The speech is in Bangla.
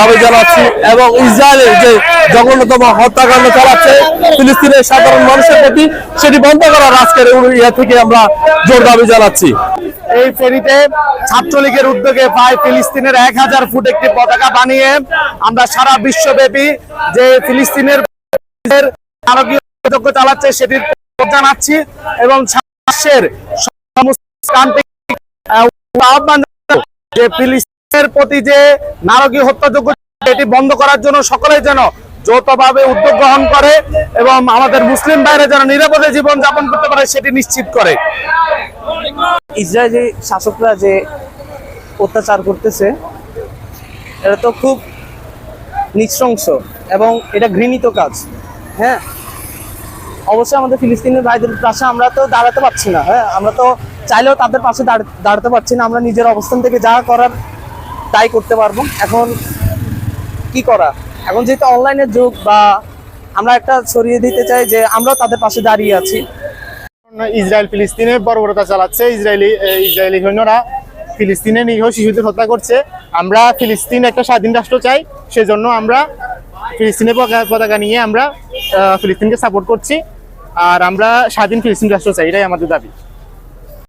দাবি জানাচ্ছি এবং ইসরায়েলের যে জঘন্যতম হত্যাকাণ্ড চালাচ্ছে ফিলিস্তিনের সাধারণ মানুষের প্রতি, সেটি বন্ধ করার আজকের ইয়া থেকে আমরা জোর দাবি জানাচ্ছি। এই ফেরিতে ছাত্রলীগের উদ্যোগে প্রায় ফিলিস্তিনের এক হাজার ফুট একটি পতাকা বানিয়ে আমরা সারা বিশ্বব্যাপী যে ফিলিস্তিনের চালাচ্ছে সেটির জানাচ্ছি এবং আহ্বান যে ফিলিস্তিনের প্রতি যে নারকীয় হত্যাযোগ্য এটি বন্ধ করার জন্য সকলেই যেন যৌথভাবে উদ্যোগ গ্রহণ করে এবং আমাদের মুসলিম বাইরে যেন নিরাপদে জীবন যাপন করতে পারে সেটি নিশ্চিত করে। ইসরায়েলি শাসকরা যে অত্যাচার করতেছে, এটা তো খুব নৃশংস এবং এটা ঘৃণিত কাজ। হ্যাঁ অবশ্যই আমাদের ফিলিস্তিনের ভাইদের পাশে আমরা তো দাঁড়াতে পারছি না। হ্যাঁ আমরা তো চাইলেও তাদের পাশে দাঁড়- দাঁড়াতে পারছি না। আমরা নিজের অবস্থান থেকে যা করার তাই করতে পারব। এখন কি করা? এখন যেহেতু অনলাইনের যুগ বা আমরা একটা ছড়িয়ে দিতে চাই যে আমরাও তাদের পাশে দাঁড়িয়ে আছি। ইসরায়েল ফিলিস্তিনে বর্বরতা চালাচ্ছে। ইসরায়েলি ইসরায়েলি সৈন্যরা ফিলিস্তিনে নিরীহ শিশুদের হত্যা করছে। আমরা ফিলিস্তিন একটা স্বাধীন রাষ্ট্র চাই। সেজন্য আমরা ফিলিস্তিনের পতাকা নিয়ে আমরা ফিলিস্তিনকে সাপোর্ট করছি। আর আমরা স্বাধীন ফিলিস্তিন রাষ্ট্র চাই। এটাই আমাদের দাবি।